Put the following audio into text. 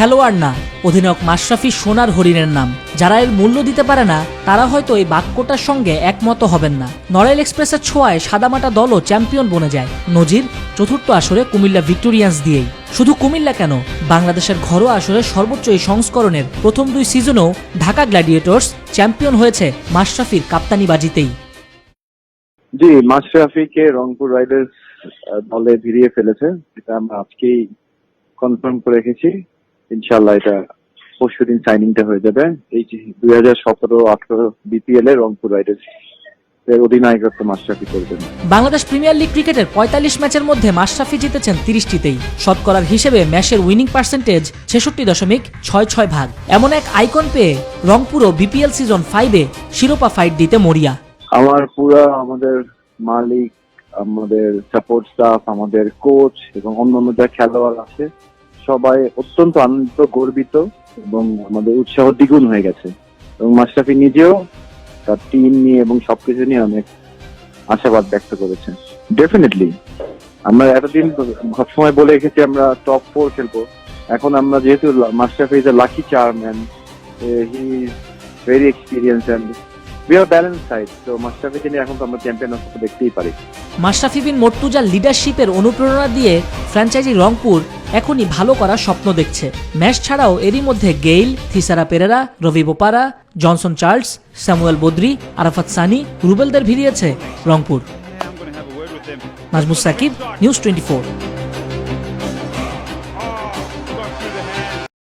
খেলোয়াড় না, অধিনায়ক মাশরাফি সোনার হরিণের নাম। যারা এর মূল্য দিতে পারে না, তারা হয়তো এই বাক্যটার সঙ্গে একমত হবেন না। নড়াইল এক্সপ্রেসের ছোঁয়ায় সাদামাটা দলও চ্যাম্পিয়ন বনে যায়। নজির, চতুর্থ আসরে কুমিল্লা ভিক্টোরিয়ান্স দিয়েই। শুধু কুমিল্লা কেন, বাংলাদেশের ঘরোয়া আসরে সর্বোচ্চ এই সংস্করণের প্রথম দুই সিজনেও ঢাকা গ্ল্যাডিয়েটর্স চ্যাম্পিয়ন হয়েছে মাশরাফির কাপ্তানি বাজিতেই জি, মাশরাফিকে রংপুর রাইডার্স দলে ভিড়িয়ে ফেলেছে এটা আমরা আজকেই কনফার্ম করে রেখেছি। ইনশাল্লাহ এটা পরশু দিন সাইনিংটা হয়ে যাবে। এই দুই হাজার সতেরো আঠারো বিপিএল এ রংপুর রাইডার্স অধিনায়কত্ব মাশরাফি করবেন। বাংলাদেশ প্রিমিয়ার লিগ ক্রিকেটের পঁয়তাল্লিশ ম্যাচের মধ্যে মাশরাফি জিতেছেন তিরিশটিতেই। শতকরার হিসেবে ম্যাচের উইনিং পার্সেন্টেজ ছেষট্টি দশমিক ছয় ছয় ভাগ। এমন এক আইকন পেয়ে রংপুরও বিপিএল সিজন ফাইভে শিরোপা ফাইট দিতে মরিয়া। আমার পুরা আমাদের মালিক আমাদের সাপোর্ট স্টাফ আমাদের কোচ এবং অন্যান্য যা খেলোয়াড় আছে সবাই অত্যন্ত আনন্দিত, গর্বিত এবং আমাদের উৎসাহ দ্বিগুণ হয়ে গেছে। এবং মাশরাফি নিজেও তার টিম নিয়ে এবং সবকিছু নিয়ে অনেক আশাবাদ ব্যক্ত করেছেন। ডেফিনেটলি আমরা এতদিন সবসময় বলে রেখেছি আমরা টপ ফোর খেলব। এখন আমরা যেহেতু Mashrafe is a lucky charm he very experience and Mashrafe bin মর্তুজার লিডারশিপের অনুপ্রেরণা দিয়ে ফ্র্যাঞ্চাইজি রংপুর এখনই ভালো করার স্বপ্ন দেখছে। ম্যাচ ছাড়াও এরই মধ্যে Gayle, Thisara Perera, Ravi Bopara, Johnson Charles, Samuel Badree, Arafat Sunny, রুবেলদের ভিড়িয়েছে Rangpur. Nazmus Sakib, news twenty